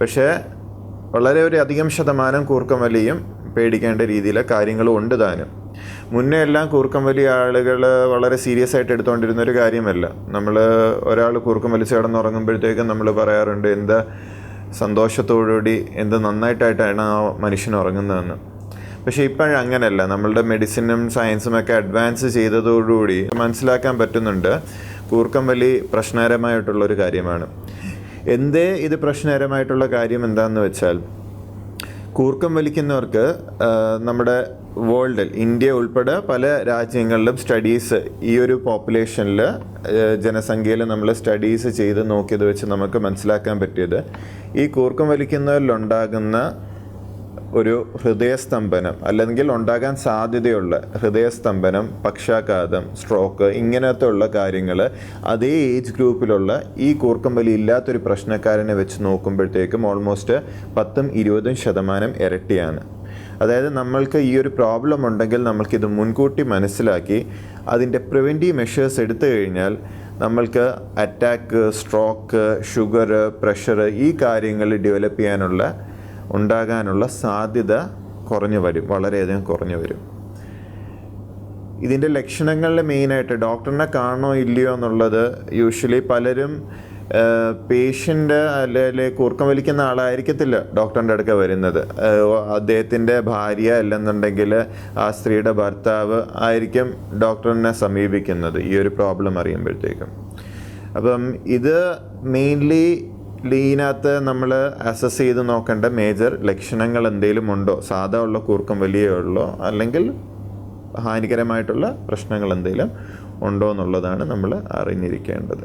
പക്ഷേ വളരെ ഒരു അധികം ശതമാനം കൂർക്കംവലിയും പേടിക്കേണ്ട രീതിയിലെ കാര്യങ്ങളും ഉണ്ട് താനും. മുന്നേ എല്ലാം കൂർക്കം വലിയ ആളുകൾ വളരെ സീരിയസ് ആയിട്ട് എടുത്തുകൊണ്ടിരുന്ന ഒരു കാര്യമല്ല. നമ്മൾ ഒരാൾ കൂർക്കം വലിച്ച് കിടന്നുറങ്ങുമ്പോഴത്തേക്കും നമ്മൾ പറയാറുണ്ട് എന്താ സന്തോഷത്തോടുകൂടി എന്ത് നന്നായിട്ടായിട്ടാണ് ആ മനുഷ്യൻ ഉറങ്ങുന്നതെന്ന്. പക്ഷേ ഇപ്പോഴും അങ്ങനെയല്ല നമ്മളുടെ മെഡിസിനും സയൻസും ഒക്കെ അഡ്വാൻസ് ചെയ്തതോടുകൂടി മനസ്സിലാക്കാൻ പറ്റുന്നുണ്ട്. കൂർക്കം വലി പ്രശ്നകരമായിട്ടുള്ളൊരു കാര്യമാണ്. എന്തേ ഇത് പ്രശ്നകരമായിട്ടുള്ള കാര്യം എന്താണെന്ന് വെച്ചാൽ കൂർക്കം വലിക്കുന്നവർക്ക് നമ്മുടെ വേൾഡിൽ ഇന്ത്യ ഉൾപ്പെടെ പല രാജ്യങ്ങളിലും സ്റ്റഡീസ് ഈ ഒരു പോപ്പുലേഷനിൽ ജനസംഖ്യയിൽ നമ്മൾ സ്റ്റഡീസ് ചെയ്ത് നോക്കിയത് വെച്ച് നമുക്ക് മനസ്സിലാക്കാൻ പറ്റിയത് ഈ കൂർക്കം വലിക്കുന്നവരിലുണ്ടാകുന്ന ഒരു ഹൃദയസ്തംഭനം അല്ലെങ്കിൽ ഉണ്ടാകാൻ സാധ്യതയുള്ള ഹൃദയസ്തംഭനം പക്ഷാഘാതം സ്ട്രോക്ക് ഇങ്ങനത്തെ ഉള്ള കാര്യങ്ങൾ അതേ ഏജ് ഗ്രൂപ്പിലുള്ള ഈ കൂർക്കമ്പലി ഇല്ലാത്തൊരു പ്രശ്നക്കാരനെ വെച്ച് നോക്കുമ്പോഴത്തേക്കും ഓൾമോസ്റ്റ് പത്തും ഇരുപതും ശതമാനം ഇരട്ടിയാണ്. അതായത് നമ്മൾക്ക് ഈ ഒരു പ്രോബ്ലം ഉണ്ടെങ്കിൽ നമ്മൾക്കിത് മുൻകൂട്ടി മനസ്സിലാക്കി അതിന്റെ പ്രിവെന്റീവ് മെഷേഴ്സ് എടുത്തു കഴിഞ്ഞാൽ നമ്മൾക്ക് അറ്റാക്ക് സ്ട്രോക്ക് ഷുഗർ പ്രഷർ ഈ കാര്യങ്ങൾ ഡെവലപ്പ് ചെയ്യാനുള്ള ഉണ്ടാകാനുള്ള സാധ്യത കുറഞ്ഞു വരും വളരെയധികം കുറഞ്ഞു വരും. ഇതിന്റെ ലക്ഷണങ്ങളിൽ മെയിനായിട്ട് ഡോക്ടറിനെ കാണണോ ഇല്ലയോ എന്നുള്ളത് യൂഷ്വലി പലരും പേഷ്യന്റ് അല്ലെങ്കിൽ കൂർക്കം വലിക്കുന്ന ആളായിരിക്കത്തില്ല ഡോക്ടറിന്റെ അടുക്ക വരുന്നത്. അദ്ദേഹത്തിന്റെ ഭാര്യ അല്ലെന്നുണ്ടെങ്കിൽ ആ സ്ത്രീയുടെ ഭർത്താവ് ആയിരിക്കും ഡോക്ടറിനെ സമീപിക്കുന്നത് ഈ ഒരു പ്രോബ്ലം അറിയുമ്പോഴത്തേക്കും. അപ്പം ഇത് മെയിൻലി ഇതിനകത്ത് നമ്മൾ അസസ് ചെയ്ത് നോക്കേണ്ട മേജർ ലക്ഷണങ്ങൾ എന്തെങ്കിലും ഉണ്ടോ? സാധാ ഉള്ള കൂർക്കം വലിയ ഉള്ളോ? അല്ലെങ്കിൽ ഹാനികരമായിട്ടുള്ള പ്രശ്നങ്ങൾ എന്തെങ്കിലും ഉണ്ടോ എന്നുള്ളതാണ് നമ്മൾ അറിഞ്ഞിരിക്കേണ്ടത്.